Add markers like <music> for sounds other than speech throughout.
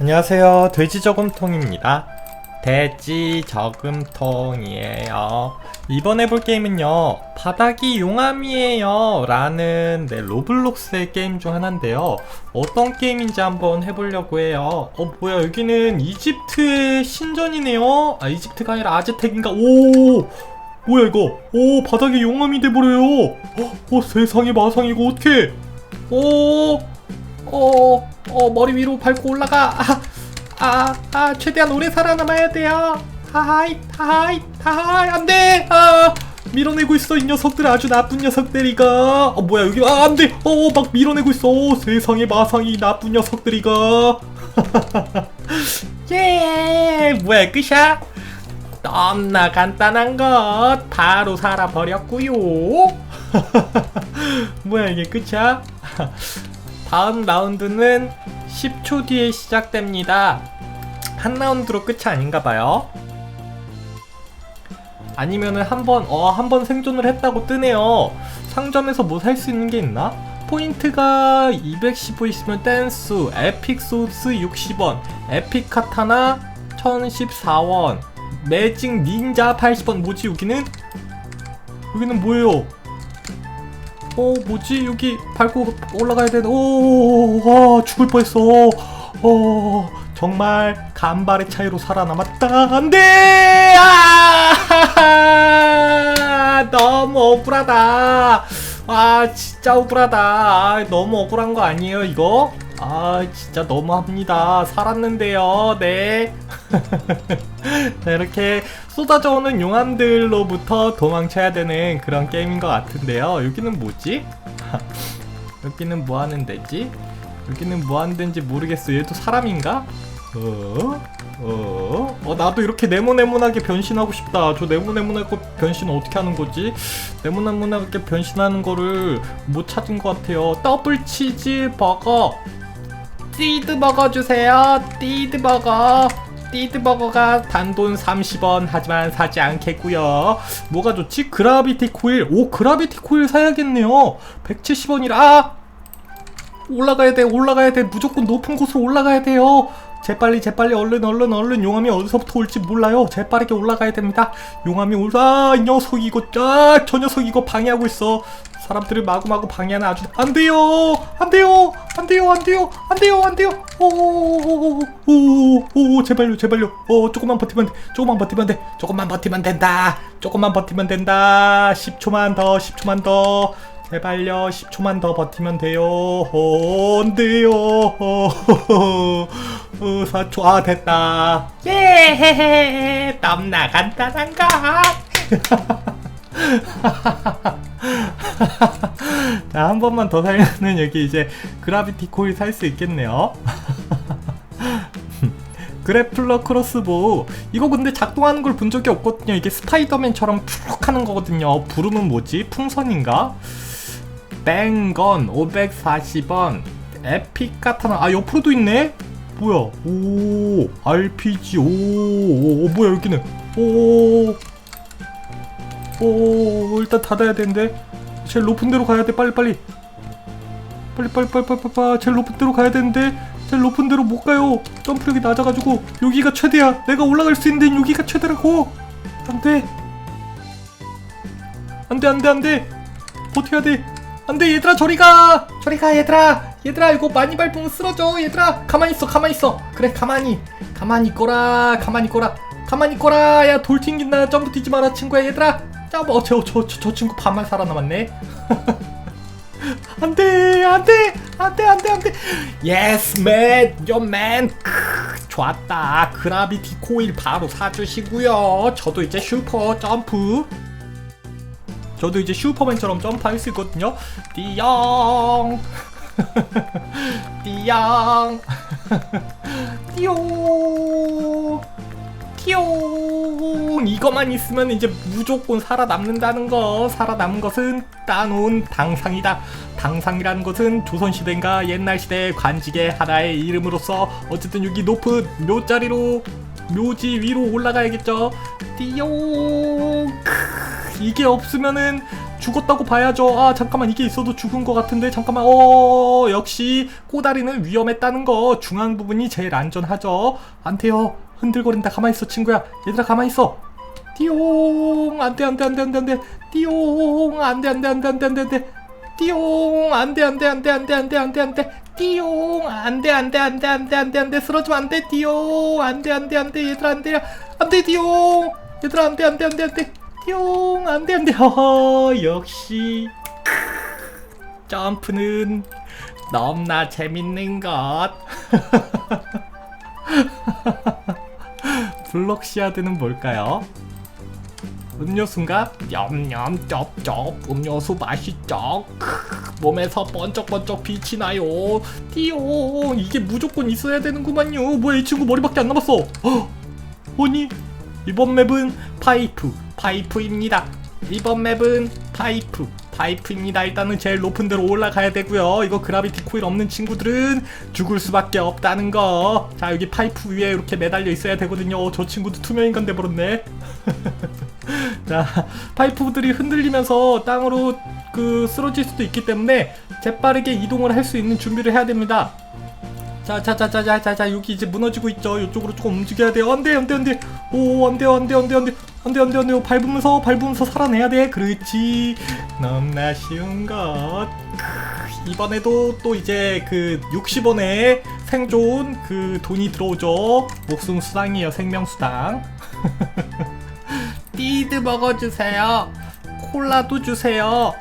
안녕하세요. 돼지 저금통입니다. 돼지 저금통이에요. 이번 해볼 게임은요, 바닥이 용암이에요. 라는 네, 로블록스의 게임 중 하나인데요. 어떤 게임인지 한번 해보려고 해요. 어, 뭐야, 여기는 이집트의 신전이네요? 아, 이집트가 아니라 아즈텍인가? 오! 뭐야, 이거? 오, 바닥이 용암이 돼버려요. 어, 어 세상에 마상 이거 어떡해? 오! 어, 어, 머리 위로 밟고 올라가. 아, 아, 아, 최대한 오래 살아남아야 돼요. 하하이, 하하이, 하하이, 안 돼! 아, 밀어내고 있어, 이 녀석들. 아주 나쁜 녀석들이가. 어, 뭐야, 여기, 아, 안 돼! 어, 막 밀어내고 있어. 오, 세상에 마상이 나쁜 녀석들이가. <laughs> 예! 뭐야, 끝이야? 너무나 간단한 것. 바로 살아버렸구요. <laughs> 뭐야, 이게 끝이야? <laughs> 다음 라운드는 10초 뒤에 시작됩니다. 한 라운드로 끝이 아닌가 봐요. 아니면은 한 번, 어, 한 번 생존을 했다고 뜨네요. 상점에서 뭐 살 수 있는 게 있나? 포인트가 215 있으면 댄스, 에픽 소스 60원, 에픽 카타나 1014원, 매직 닌자 80원. 뭐지, 여기는? 여기는 뭐예요? 어 뭐지? 여기 밟고 올라가야 되는 오와 죽을 뻔했어. 어 정말 간발의 차이로 살아남았다. 안돼! 아 <laughs> 너무 억울하다. 아 진짜 억울하다. 아, 너무 억울한 거 아니에요 이거 아 진짜 너무합니다 살았는데요 네 자, <laughs> 이렇게 쏟아져 오는 용암들로부터 도망쳐야 되는 그런 게임인 것 같은데요. 여기는 뭐지? <laughs> 여기는 뭐 하는 데지? 여기는 뭐 하는 데인지 모르겠어. 얘도 사람인가? 어? 어? 어, 나도 이렇게 네모네모나게 변신하고 싶다. 저 네모네모나게 변신 어떻게 하는 거지? 네모네모나게 변신하는 거를 못 찾은 것 같아요. 더블 치즈 버거. 띠드 버거 주세요. 띠드 버거. 띠드버거가 단돈 30원 하지만 사지 않겠고요 뭐가 좋지? 그라비티 코일 오 그라비티 코일 사야겠네요 170원이라 아! 올라가야 돼 올라가야 돼 무조건 높은 곳으로 올라가야 돼요 재빨리 재빨리 얼른 얼른 얼른 용암이 어디서부터 올지 몰라요. 재빠르게 올라가야 됩니다. 용암이 올라 이 녀석 이거 아저 녀석 이거 방해하고 있어. 사람들을 마구마구 방해하는 아주 안 돼요! 안 돼요! 안 돼요! 안 돼요! 안 돼요! 안 돼요! 오오오오오 제발요 제발요. 어 조금만 버티면 돼. 조금만 버티면 돼. 조금만 버티면 된다. 조금만 버티면 된다. 10초만 더 10초만 더. 제발요 10초만 더 버티면 돼요. 어, 안 돼요. 어, <laughs> 어, 4초 아 됐다 예 <laughs> 너무나 간단한가 <laughs> 자, 한 번만 더 살면은 여기 이제 그라비티 코일 살 수 있겠네요. <laughs> 그래플러 크로스보우 이거 근데 작동하는 걸 본 적이 없거든요. 이게 스파이더맨처럼 푸룩 하는 거거든요. 부름은 뭐지? 풍선인가? 뱅건 540원 에픽 카타나 아 옆으로도 있네? 뭐야? 오 RPG 오, 오, 오 뭐야 여기는? 오 오 일단 닫아야 되는데. 제일 높은 데로 가야 돼 빨리 빨리. 빨리 빨리 빨리 빨리 빨리 제일 높은 데로 가야 되는데. 제일 높은 데로 못 가요. 점프력이 낮아가지고. 여기가 최대야. 내가 올라갈 수 있는 데는 여기가 최대라고. 안돼. 안돼 안돼 안돼. 버텨야 돼 안돼 얘들아 저리 가. 저리 가 얘들아. 얘들아 이거 많이 밟으면 쓰러져. 얘들아 가만히 있어 가만히 있어. 그래 가만히. 가만히 있거라 가만히 있거라. 가만히 있거라. 야 돌 튕긴다. 점프 뛰지 마라 친구야 얘들아. 짜뭐저저 저, 저, 저 친구 반만 살아남았네. 안돼 안돼 안돼 안돼 안돼. 예스 맨 요맨 좋았다. 그라비티 코일 바로 사주시고요. 저도 이제 슈퍼 점프 저도 이제 슈퍼맨처럼 점프할 수 있거든요. 띠용 <laughs> 띠용 <laughs> 띠용. 띠용. 이거만 있으면 이제 무조건 살아남는다는 거. 살아남은 것은 따놓은 당상이다. 당상이라는 것은 조선시대인가 옛날 시대 관직의 하나의 이름으로서 어쨌든 여기 높은 묘자리로 묘지 위로 올라가야겠죠. 띠용 이게 없으면은 죽었다고 봐야죠. 아 잠깐만 이게 있어도 죽은 것 같은데 잠깐만 어 역시 꼬다리는 위험했다는 거 중앙 부분이 제일 안전하죠. 안 돼요. 흔들거린다. 가만히 있어 친구야. 얘들아 가만히 있어. 띠용 안돼 안돼 안돼 안돼 안돼 띠용 안돼 안돼 안돼 안돼 안돼 안돼 띠용 안돼 안돼 안돼 안돼 안돼 안돼 안돼 띠용 안돼 안돼 안돼 안돼 안돼 안돼 쓰러지면 안돼 띠용 안돼 안돼 안돼 얘들아 안돼 안돼 띠용 얘들아 안돼 안돼 안돼 안돼 띠용 안돼 안돼. 허허 역시. 점프는 너무나 재밌는 것. <laughs> 블록시아드는 뭘까요? 음료수인가? 냠냠 쩝쩝. 음료수 맛있죠? 몸에서 번쩍번쩍 빛이 나요. 띠용. 이게 무조건 있어야 되는구만요. 뭐야 이 친구 머리밖에 안 남았어. 헉! 아니 이번 맵은 파이프 파이프입니다. 이번 맵은 파이프. 파이프입니다. 일단은 제일 높은 데로 올라가야 되고요. 이거 그라비티 코일 없는 친구들은 죽을 수밖에 없다는 거자 여기 파이프 위에 이렇게 매달려 있어야 되거든요. 어, 저 친구도 투명인간 돼버렸네. <laughs> 자 파이프들이 흔들리면서 땅으로 그 쓰러질 수도 있기 때문에 재빠르게 이동을 할 수 있는 준비를 해야 됩니다 자자자자자자자 여기 이제 무너지고 있죠. 이쪽으로 조금 움직여야 돼요. 안돼 안돼 안돼. 오 안돼요 안돼 안돼 안돼. 안돼 안돼 안돼. 밟으면서 밟으면서 살아내야 돼. 그렇지. 너무나 쉬운 것. 크, 이번에도 또 이제 그 60원에 생존 그 돈이 들어오죠. 목숨 수당이에요 생명 수당. <laughs> 띠드 먹어주세요. 콜라도 주세요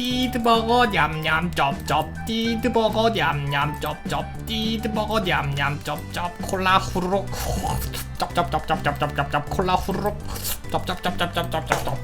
띠드버거 냠냠 쩝쩝. 띠드버거 냠냠 쩝쩝. 띠드버거 냠냠 쩝쩝. 콜라 후루룩. 쩝쩝쩝쩝쩝쩝쩝 콜라 후루룩. 쩝쩝쩝쩝쩝쩝쩝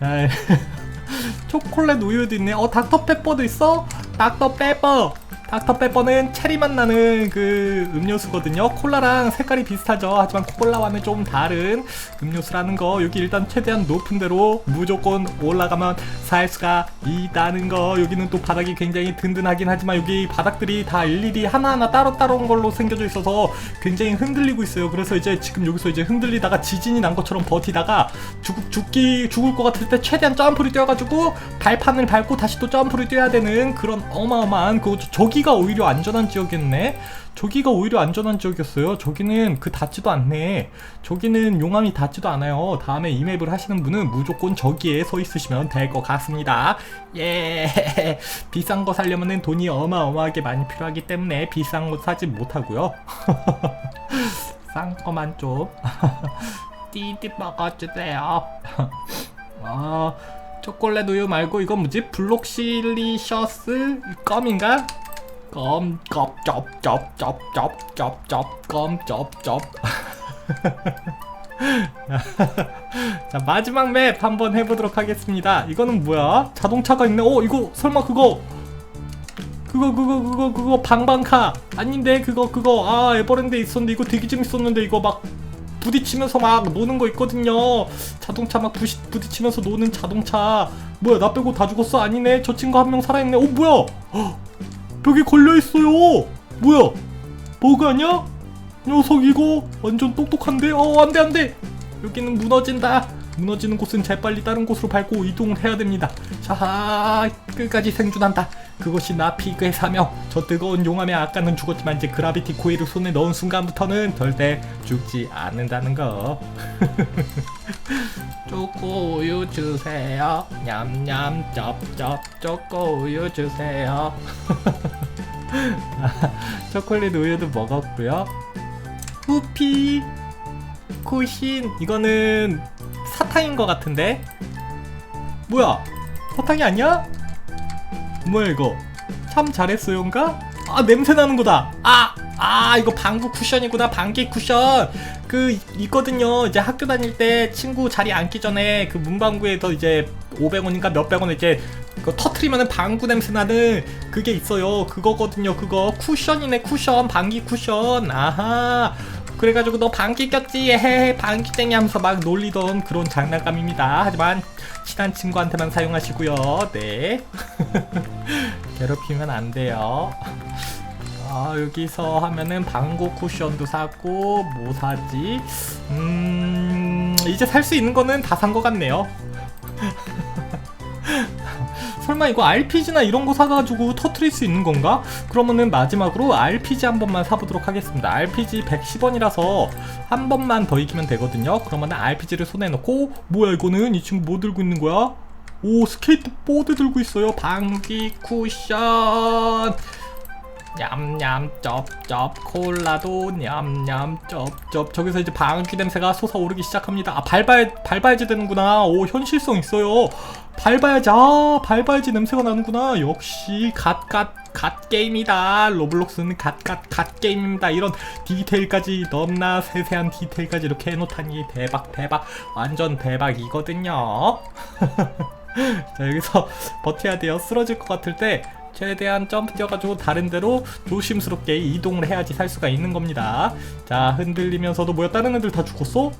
<laughs> <laughs> 초콜릿 우유도 있네. 어 닥터페퍼도 있어? 닥터페퍼 닥터페퍼는 체리맛 나는 그 음료수거든요. 콜라랑 색깔이 비슷하죠. 하지만 콜라와는 좀 다른 음료수라는 거. 여기 일단 최대한 높은 데로 무조건 올라가면 살 수가 있다는 거. 여기는 또 바닥이 굉장히 든든하긴 하지만 여기 바닥들이 다 일일이 하나하나 따로따로 온 걸로 생겨져 있어서 굉장히 흔들리고 있어요. 그래서 이제 지금 여기서 이제 흔들리다가 지진이 난 것처럼 버티다가 죽, 죽기 죽을 것 같을 때 최대한 점프를 뛰어가지고 발판을 밟고 다시 또 점프를 뛰어야 되는 그런 어마어마한 그 저기 가 오히려 안전한 지역이었네. 저기가 오히려 안전한 지역이었어요. 저기는 그 닿지도 않네. 저기는 용암이 닿지도 않아요. 다음에 이 맵을 하시는 분은 무조건 저기에 서 있으시면 될 것 같습니다. 예. <laughs> 비싼 거 사려면은 돈이 어마어마하게 많이 필요하기 때문에 비싼 거 사지 못하고요. <laughs> 싼 거만 좀 <laughs> 띠띠 먹어주세요. 아 초콜릿 우유 말고 이건 뭐지? 블록실리셔스 껌인가? 껌, 껍, 쩝, 쩝, 쩝, 쩝, 쩝, 쩝, 껌, 쩝, 쩝. <laughs> 자, 마지막 맵 한번 해보도록 하겠습니다. 이거는 뭐야? 자동차가 있네. 어, 이거 설마 그거. 그거, 그거, 그거, 그거, 방방카. 아닌데, 그거, 그거. 아, 에버랜드에 있었는데, 이거 되게 재밌었는데, 이거 막 부딪히면서 막 노는 거 있거든요. 자동차 막 부시, 부딪히면서 노는 자동차. 뭐야, 나 빼고 다 죽었어? 아니네. 저 친구 한 명 살아있네. 어, 뭐야? 헉, 벽에 걸려있어요. 뭐야? 버그 아니야? 녀석 이거 완전 똑똑한데? 어, 안 돼, 안 돼. 여기는 무너진다. 무너지는 곳은 재빨리 다른 곳으로 밟고 이동을 해야 됩니다. 자, 끝까지 생존한다. 그것이 나 사명. 저 뜨거운 용암에 아까는 죽었지만 이제 그라비티 코일을 손에 넣은 순간부터는 절대 죽지 않는다는 거. <laughs> 초코 우유 주세요. 냠냠 쩝쩝 초코 우유 주세요. <laughs> 초콜릿 우유도 먹었고요. 후피 쿠신 이거는 사탕인 것 같은데 뭐야 사탕이 아니야? 뭐야 이거 참 잘했어요인가? 아 냄새 나는 거다. 아! 아 이거 방구 쿠션이구나. 방귀 쿠션. 그 있거든요. 이제 학교 다닐 때 친구 자리 앉기 전에 그 문방구에서 이제 500원인가 몇백 원 이제 그 터트리면은 방구 냄새 나는 그게 있어요. 그거거든요 그거. 쿠션이네 쿠션. 방귀 쿠션. 아하. 그래가지고 너 방귀 꼈지? 헤헤. 방귀 땡이 하면서 막 놀리던 그런 장난감입니다. 하지만 친한 친구한테만 사용하시고요. 네. <laughs> 괴롭히면 안 돼요. 아 여기서 하면은 방구 쿠션도 사고 뭐 사지? 음 이제 살 수 있는 거는 다 산 것 같네요. 설마 이거 RPG나 이런 거 사가지고 터트릴 수 있는 건가? 그러면은 마지막으로 RPG 한 번만 사보도록 하겠습니다. RPG 110원이라서 한 번만 더 이기면 되거든요. 그러면은 RPG를 손에 넣고 뭐야 이거는 이 친구 뭐 들고 있는 거야? 오 스케이트보드 들고 있어요. 방귀 쿠션. 냠냠 쩝쩝 콜라도 냠냠 쩝쩝. 저기서 이제 방귀 냄새가 솟아오르기 시작합니다. 아 밟아야 밟아야지 되는구나. 오 현실성 있어요. 밟아야지 아 밟아야지 냄새가 나는구나. 역시 갓갓 갓 게임이다. 로블록스는 갓갓 갓 게임입니다. 이런 디테일까지 너무나 세세한 디테일까지 이렇게 해놓다니 대박 대박. 완전 대박이거든요. <laughs> 자 여기서 버텨야 돼요. 쓰러질 것 같을 때 최대한 점프 뛰어가지고 다른 데로 조심스럽게 이동을 해야지 살 수가 있는 겁니다. 자 흔들리면서도 뭐야 다른 애들 다 죽었어?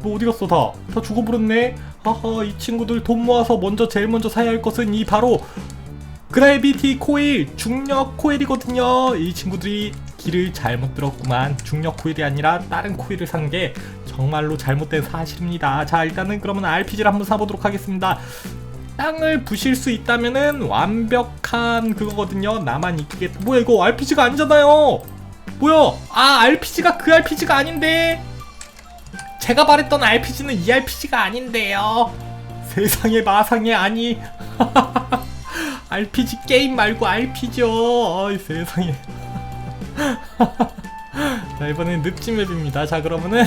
뭐 어디 갔어 다? 다 죽어버렸네. 하하 이 친구들 돈 모아서 먼저 제일 먼저 사야 할 것은 이 바로 그래비티 코일 중력 코일이거든요. 이 친구들이 길을 잘못 들었구만. 중력 코일이 아니라 다른 코일을 산 게 정말로 잘못된 사실입니다. 자 일단은 그러면 RPG를 한번 사보도록 하겠습니다 땅을 부실 수 있다면은 완벽한 그거거든요. 나만 이기겠다 뭐야 이거 RPG가 아니잖아요. 뭐야? 아 RPG가 그 RPG가 아닌데. 제가 말했던 RPG는 이 RPG가 아닌데요. <laughs> 세상에 마상에 아니. <laughs> RPG 게임 말고 RPG요. 어이 세상에. <laughs> 자 이번엔 늪지 맵입니다. 자 그러면은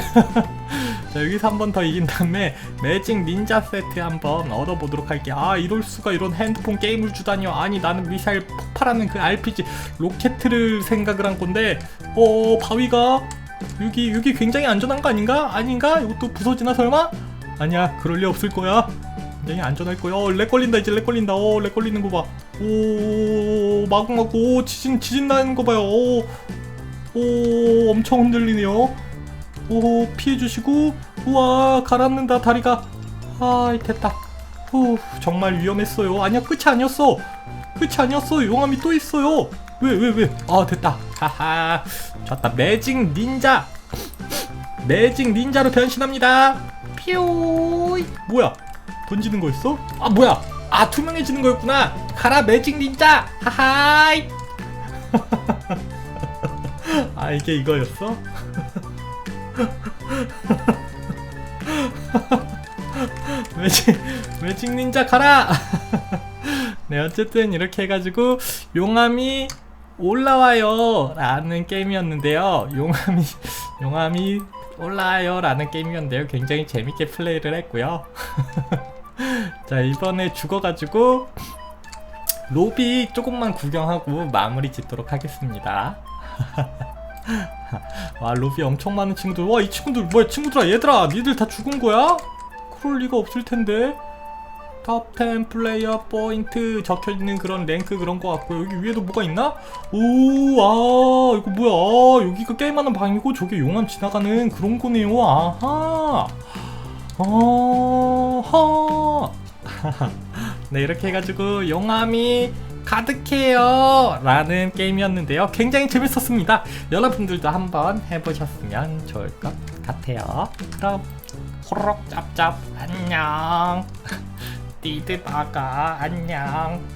자 여기서 한 번 더 이긴 다음에 매직 닌자 세트 한번 얻어보도록 할게요. 아 이럴 수가 이런 핸드폰 게임을 주다니요. 아니 나는 미사일 폭발하는 그 RPG 로켓을 생각을 한 건데 어 바위가 여기 여기 굉장히 안전한 거 아닌가? 아닌가? 이것도 부서지나 설마? 아니야 그럴 리 없을 거야. 굉장히 안전할 거야. 어, 렉 걸린다 이제 렉 걸린다. 어, 렉 걸리는 거봐오 마구 마구 오 지진 지진 나는 거 봐요. 오, 오 엄청 흔들리네요 오 피해주시고. 우와 가라앉는다 다리가. 아 됐다. 후 정말 위험했어요. 아니야 끝이 아니었어. 끝이 아니었어. 용암이 또 있어요. 왜 왜 왜? 아 됐다. 하하. 좋다. 매직 닌자. 매직 닌자로 변신합니다. 퓨 뭐야? 던지는 거였어? 아 뭐야? 아 투명해지는 거였구나. 가라 매직 닌자. 하하이. <laughs> 아 이게 이거였어? 매직 매직 닌자 가라! <laughs> 네 어쨌든 이렇게 해가지고 용암이 올라와요 라는 게임이었는데요. 용암이 용암이 올라와요 라는 게임이었는데요. 굉장히 재밌게 플레이를 했고요. <laughs> 자 이번에 죽어가지고 로비 조금만 구경하고 마무리 짓도록 하겠습니다 <laughs> 와 로비 엄청 많은 친구들. 와 이 친구들 뭐야 친구들아 얘들아 니들 다 죽은 거야? 그럴 리가 없을 텐데. 탑10 플레이어 포인트 적혀있는 그런 랭크 그런 거 같고 여기 위에도 뭐가 있나? 오아 이거 뭐야? 아, 여기가 게임하는 방이고 저게 용암 지나가는 그런 거네요. 아하. 어하. <laughs> 네 이렇게 해가지고 용암이 가득해요 라는 게임이었는데요. 굉장히 재밌었습니다. 여러분들도 한번 해보셨으면 좋을 것 같아요. 그럼 호로록 짭짭. 안녕. <laughs> 띠드바가 안녕